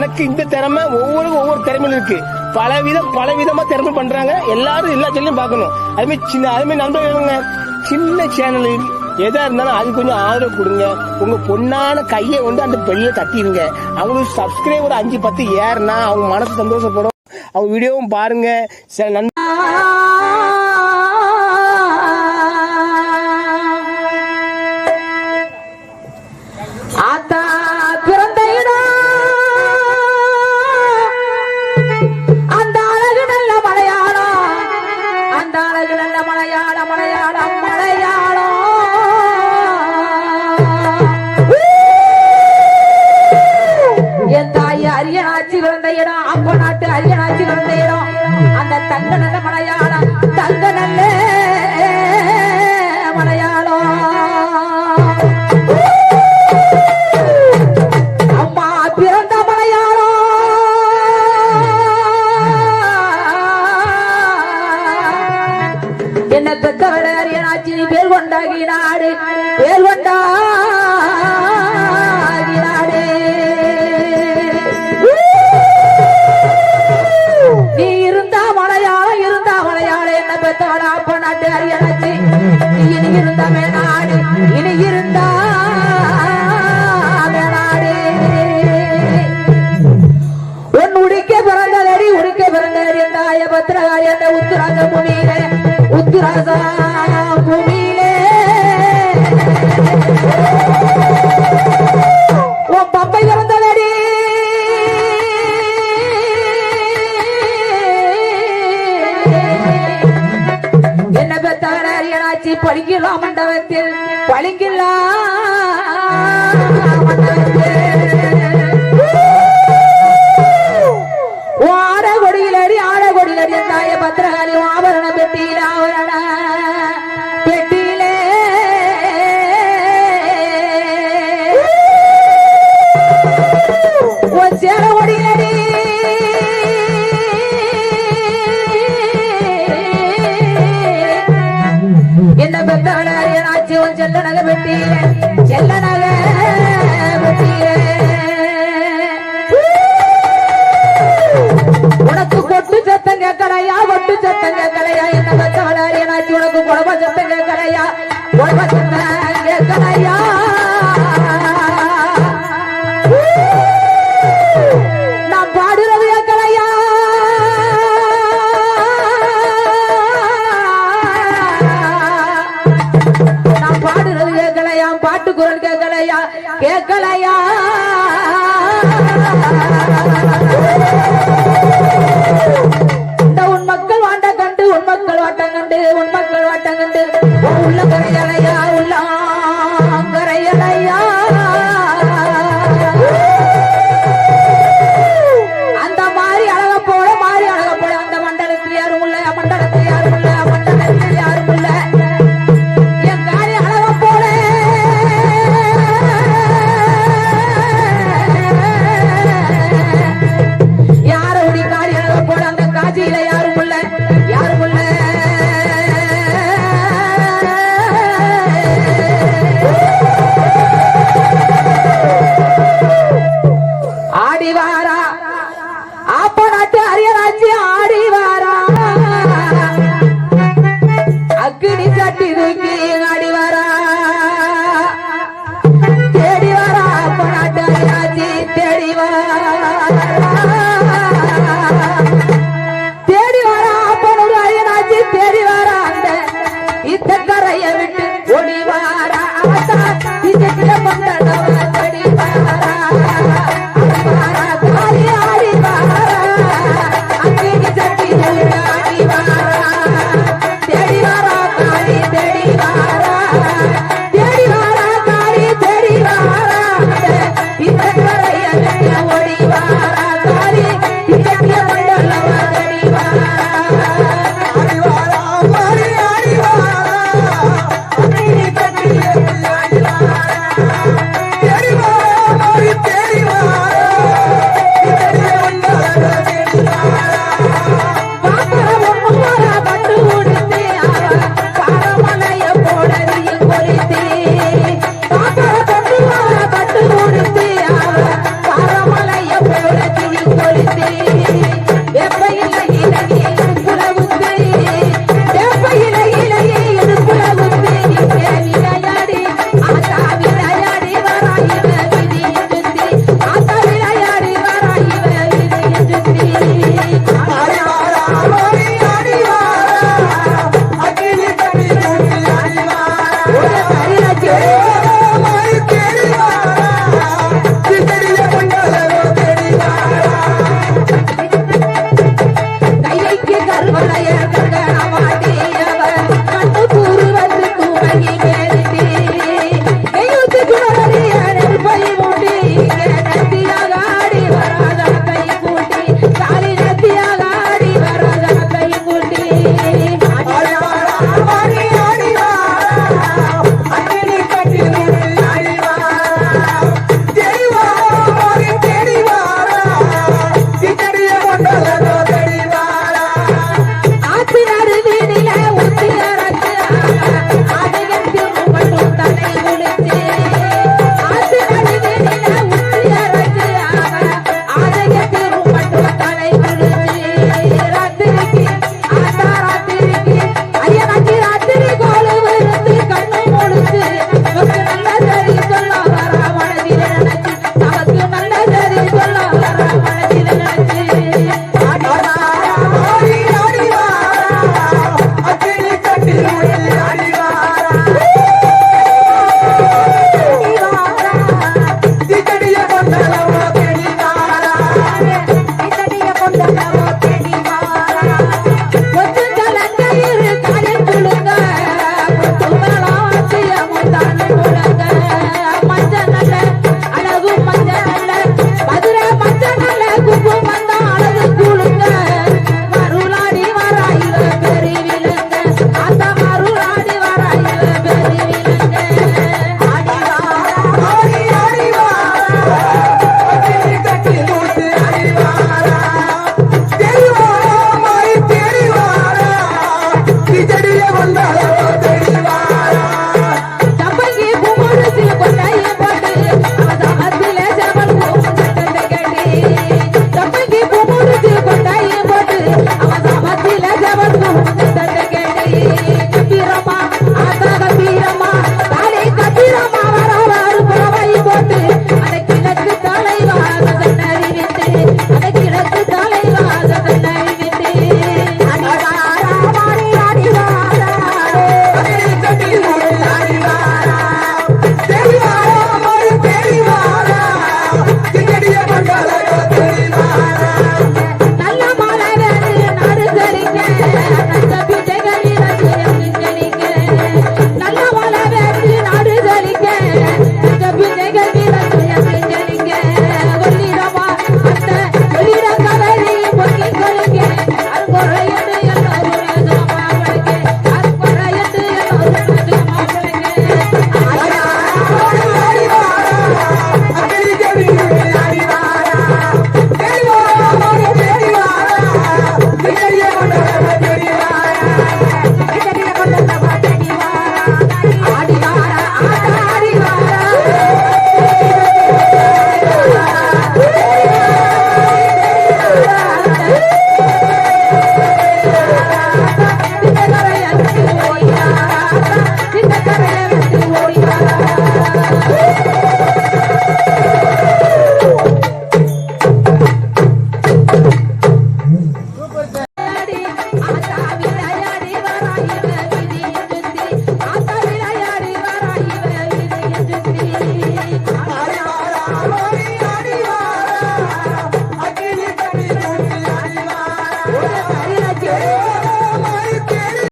எனக்கு இந்த திறமை ஒவ்வொரு ஒவ்வொரு திறமையில இருக்கு. பல விதம் பல விதமா திறமை பண்றாங்க. எல்லாரும் எல்லா சேனலையும் பார்க்கணும். அதுமாதிரி சின்ன அதுமாதிரி நண்பர்களுங்க சின்ன சேனல் எதா இருந்தாலும் அது கொஞ்சம் ஆதரவு கொடுங்க. உங்க பொண்ணான கையை வந்து அந்த பெல்ல தட்டிடுங்க. அவங்களுக்கு சப்ஸ்கிரைபர் அஞ்சு பத்து ஏறுனா அவங்க மனசு சந்தோஷப்படும். அவங்க வீடியோவும் பாருங்க. சில நண்பர் அரியனாச்சி இடம் அப்ப நாட்டு அரியனாச்சி பிறந்த இடம் அந்த தங்க நல்ல மலையாளம் தங்க நல்ல மலையாளம். அம்மா பிறந்த மலையாளம். என்ன பெத்தவள அரியனாச்சி பேர் கொண்டாகி நாடு பேர் கொண்டா நீ இனி வச்சு பழிக்கலாம் மண்டபத்தில் பழிக்கலாம் ஆட கொடியிலடி ஆட கொடியிலடி தாய பத்திரகாளி ஆபரண பெட்டியில் ஆவரண பெட்டியிலே செல்ல நகை பெட்டியிலே உனக்கு கொட்டு சத்தம் கேட்கலையா கொட்டு சத்தம் கேட்கலையா என்ன உனக்கு சத்தம் கேட்கலையா சத்தம் கேட்கலையா பாட்டு குரல் கேட்கலையா கேட்கலையா இந்த உன் மக்கள் வாண்ட கண்டு உன் மக்கள் வாட்டம் கண்டு உன் மக்கள் வாட்டம் கண்டு உள்ள கரையலையா? Yeah.